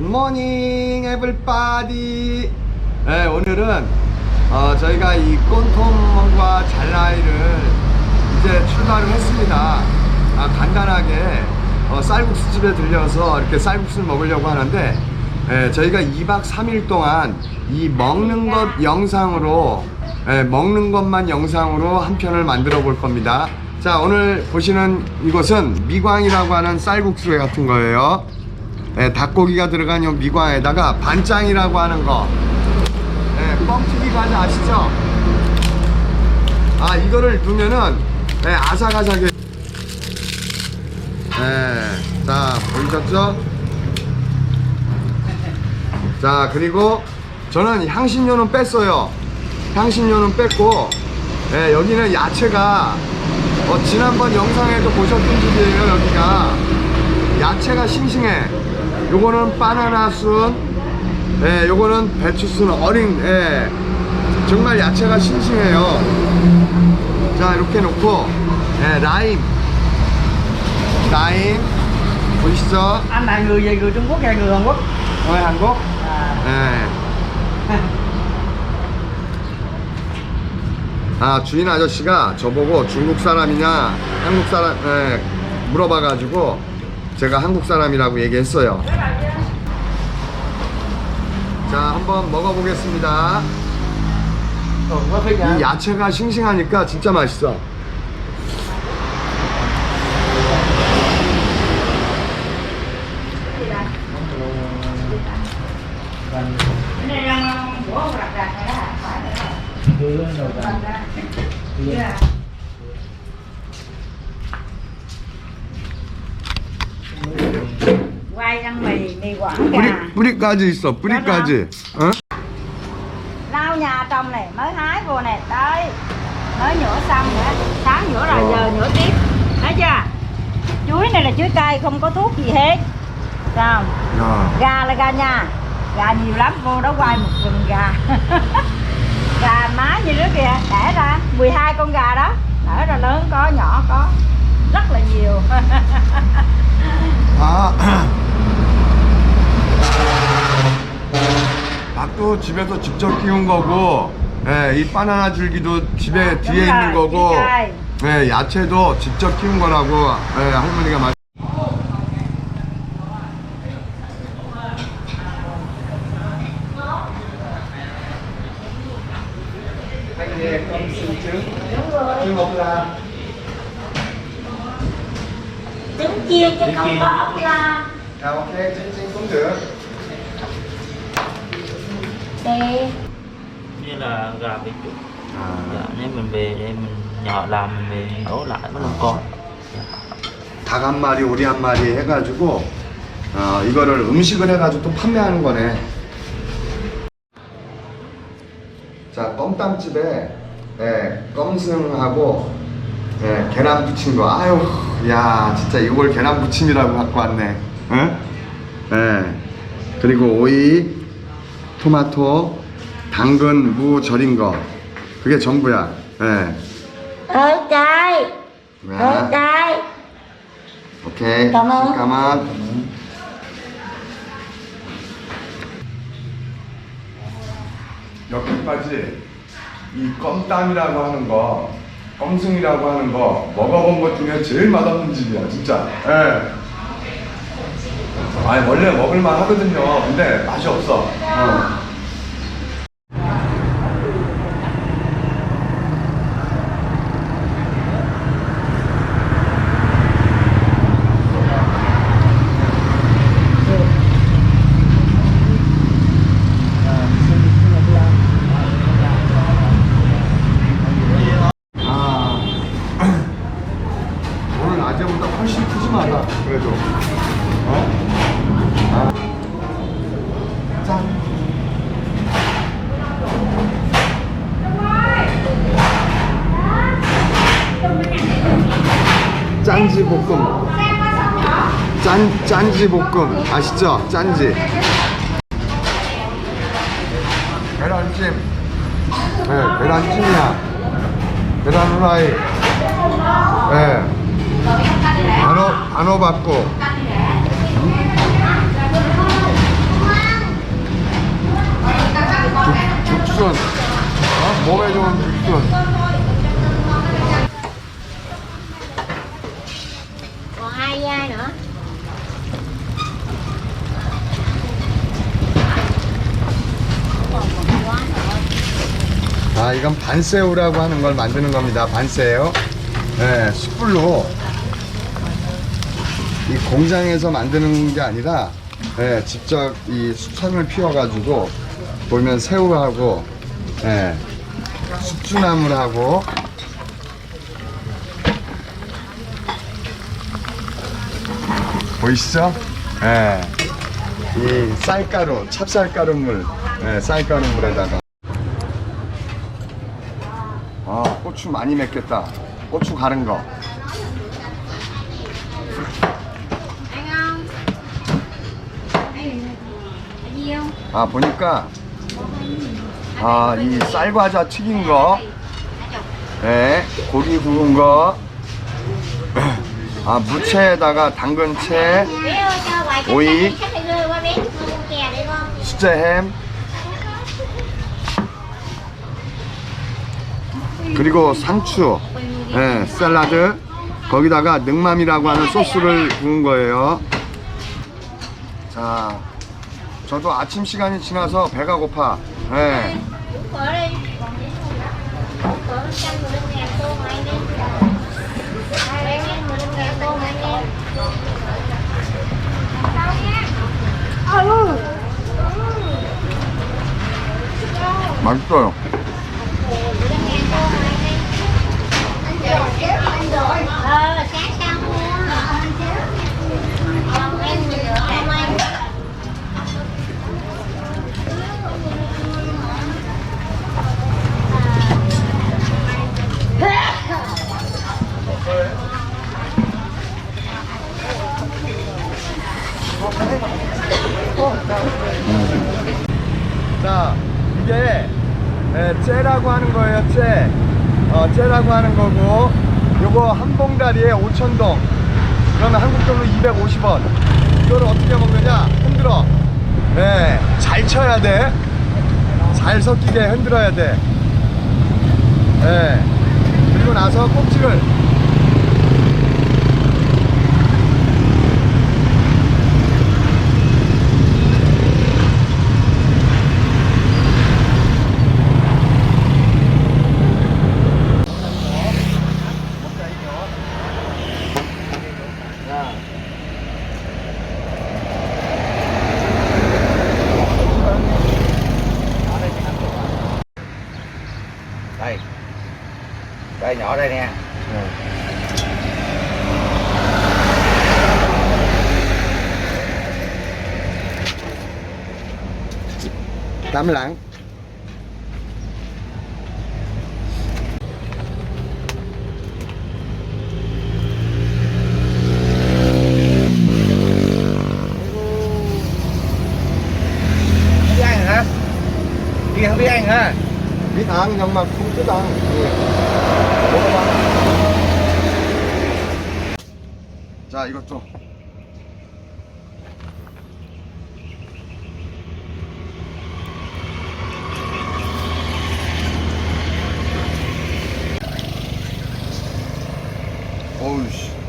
굿모닝 에블바디. 네, 오늘은 어, 저희가 이 꼰톰과 잘라이를 이제 출발을 했습니다. 아, 간단하게 어, 쌀국수 집에 들려서 이렇게 쌀국수를 먹으려고 하는데 예, 저희가 2박 3일 동안 이 먹는 것 영상으로 예, 먹는 것만 영상으로 한 편을 만들어 볼 겁니다. 자 오늘 보시는 이곳은 미광이라고 하는 쌀국수 같은 거예요 예, 닭고기가 들어간 이 미광에다가 반짱이라고 하는 거. 예, 뻥튀기 과자 아시죠? 아 이거를 두면은 예, 아삭아삭해. 예, 자 보이셨죠? 자 그리고 저는 향신료는 뺐어요. 향신료는 뺐고 예, 여기는 야채가 어, 지난번 영상에도 보셨던 집이에요 여기가. 야채가 싱싱해 요거는 바나나 순 예, 요거는 배추 순 어린 예, 정말 야채가 싱싱해요 자 이렇게 놓고 예, 라임 라임 보이시죠? anh là người về người Trung Quốc hay người Hàn Quốc 어, 한국? à, 예. 아 주인 아저씨가 저보고 중국 사람이냐 한국 사람 예, 물어봐가지고 제가 한국 사람이라고 얘기했어요. 자 한번 먹어보겠습니다. 이 야채가 싱싱하니까 진짜 맛있어. quay ăn mì mì quảng 뿌리 gà 뿌리까지 있어. 뿌리까지. 어? lau nhà trong này mới hái vô này tới mới nhổ xong nữa sáng nhổ rồi Ờ. giờ nhổ tiếp thấy chưa chuối này là chuối cây không có thuốc gì hết sao 야. gà là gà nhà gà nhiều lắm vô đó quay một rừng gà gà má như đứa kìa đẻ ra 12 con gà đó đẻ ra lớn có nhỏ có rất là nhiều 아. 닭도 집에서 직접 키운 거고, 예, 이 바나나 줄기도 집에 아, 뒤에 있는 거고, 예, 야채도 직접 키운 거라고 예, 할머니가 말. trứng chiên chứ không có ốc la. Đây như là gà bị chuột 아, dạ, nếu mình về để mình nhỏ làm mình về nấu lại với lòng con 닭한 마리, 오리 한 마리 해가지고, 어, 이거를 음식을 해가지고 또 판매하는 거네. 자, 껌땀집에, 예, 껌승하고, 예, 계란 부친 거. 아유, 야, 진짜 이걸 계란 부침이라고 갖고 왔네. 응? 예. 그리고 오이, 토마토, 당근, 무 절인 거. 그게 전부야. 예. ơi cay ơi 야, cay 오케이. ơn. 잠깐만. 여기까지 이 껌땀이라고 하는 거, 껌승이라고 하는 거 먹어본 것 중에 제일 맛없는 집이야, 진짜. 예. 아니 원래 먹을만 하거든요. 근데 맛이 없어. 어. 아 오늘 낮에보다 훨씬 푸짐하다 그래도 어? 아. 짠 짠지 볶음. 짠 짠지 볶음. 아시죠? 짠지. 계란찜. 네 계란찜이야. 계란 후라이. 네 단호 단호 받고 죽순. 어? 몸에 좋은 죽순. 아, 이건 반새우라고 하는 걸 만드는 겁니다. 반새우. 네, 숯불로. 이 공장에서 만드는 게 아니라, 네, 직접 이 수천을 피워가지고, 보면 새우하고, 네, 숙주나물하고, 보이시죠? 예. 이 쌀가루, 찹쌀가루물, 예, 쌀가루물에다가. 아, 고추 많이 맵겠다. 고추 가른 거. 아, 보니까, 아, 이 쌀과자 튀긴 거, 예, 고기 구운 거, 아, 무채에다가 당근채, con 수제햄, 그리고 상추, 예, 샐러드, 거기다가 능맘이라고 하는 소스를 구운 거예요. 자, 저도 아침 시간이 지나서 배가 고파. đi Uống 이게 예, 째라고 하는 거예요, 째. 어, 째라고 하는 거고, 요거 한 봉다리에 5,000동. 그러면 한국 돈으로 250원. 이거를 어떻게 먹느냐? 흔들어. 예, 잘 쳐야 돼. 잘 섞이게 흔들어야 돼. 예. 그리고 나서 꼭지를 đây. Đây nhỏ đây nè. Ừ. tám lạng đi ăn hả? Đi ăn với anh hả? Không thích ăn. 먹어봐. 자, 이것도. 어우씨.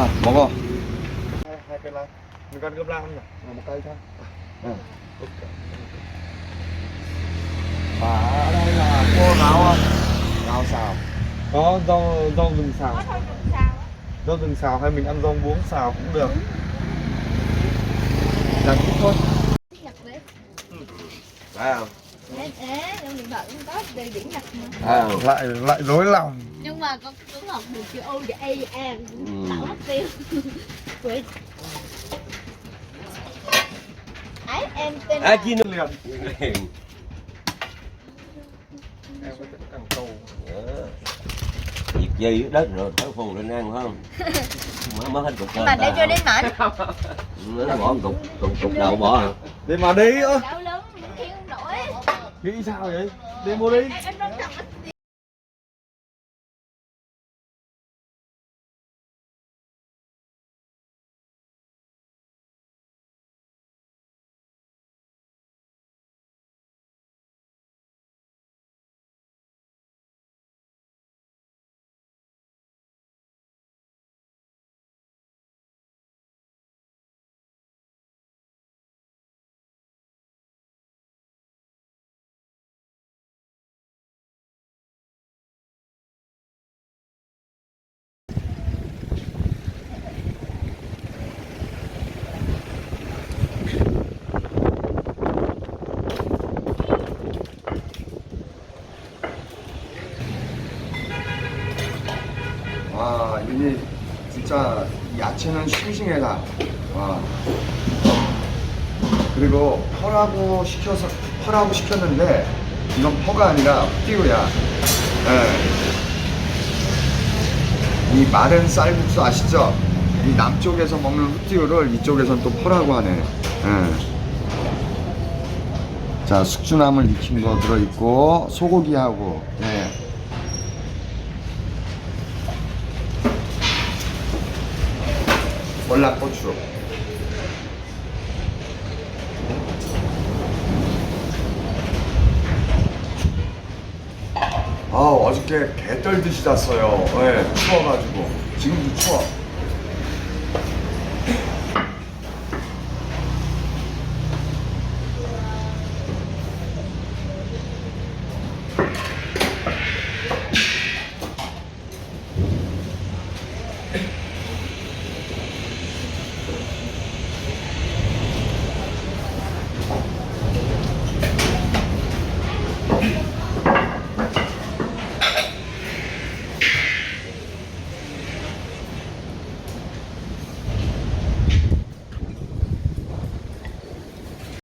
Vâng, à, 먹어 hai, hai cây lan mình ăn cơm lan không nhỉ? À, một cây thôi và ở đây là cua rau không xào. Có rau rau rừng xào. Rau rừng xào hay mình ăn rau muống xào cũng được. Đặt chút thôi. Đặt ừ. đấy ừ. À, lại lại rối lòng. Nhưng mà con cũng học được chữ O và A, A Ừ. tạo mất tiêu. Quỷ. Ấy, em tên là... chi liền liền em có thích ăn câu dây đất rồi thở phù lên ăn không? Mới mất hết cục mà để chưa đến mảnh nó bỏ cục cục cục đầu bỏ à Đi mà đi ơ Nghĩ sao vậy? Đi mua đi 진짜 야채는 싱싱해다 와 그리고 퍼라고 시켜서 퍼라고 시켰는데 이건 퍼가 아니라 띠우야 예. 이 마른 쌀국수 아시죠? 이 남쪽에서 먹는 흑띠우를 이쪽에선 또 퍼라고 하네 예. 자 숙주나물 익힌 거 들어있고 소고기하고 예. 월남고추. 아 어저께 개 떨듯이 잤어요. 예, 추워가지고. 지금도 추워